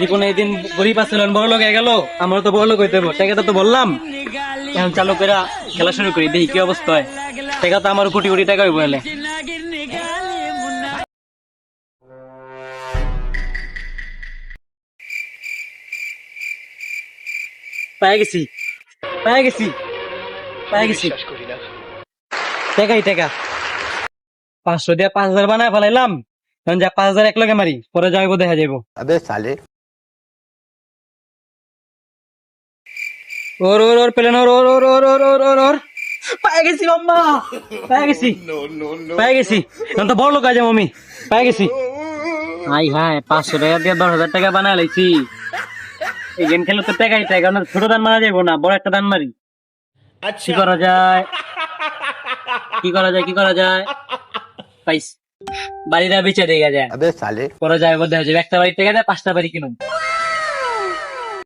জীবনে এদিন গরিব আছে বড় লোক গেল আমরা তো বড় লোক হইতে টেকা তো বললাম। এখন চালকেরা খেলা শুরু করি দেখি কি অবস্থা হয়। টেকা তো আমার কোটি কোটি টাকা হইব পায়ে গেছি পায়ে গেছি পায়ে গেছি। টাকাই টাকা। পাঁচশো দিয়ে পাঁচ হাজার বানায় ফেলাইলাম যা পাঁচ হাজার এক লগে মারি পরে যাইব দেখা যাইব। আবে সালে ওর ওর ওর প্লেন ওর ওর ওর ওর ওর ওর ওর। পায়ে গেছি মাম্মা। পায়ে গেছি। পায়ে গেছি। এখন তো বড় লোক আছে পায়ে গেছি। আই পাঁচশো টাকা দিয়ে দশ হাজার টাকা বানায় লাইছি। এই গেম খেলে তো টাকাই টাকা না ছোট দান মারা যাব না বড় একটা দান মারি। আচ্ছা। কি করা যায়? কি করা যায় কি করা যায়? বাড়িটা বেচে দিয়ে যায় করা যায় বোধ হয় একটা বাড়িতে গেছে যায় পাঁচটা বাড়ি কিনুন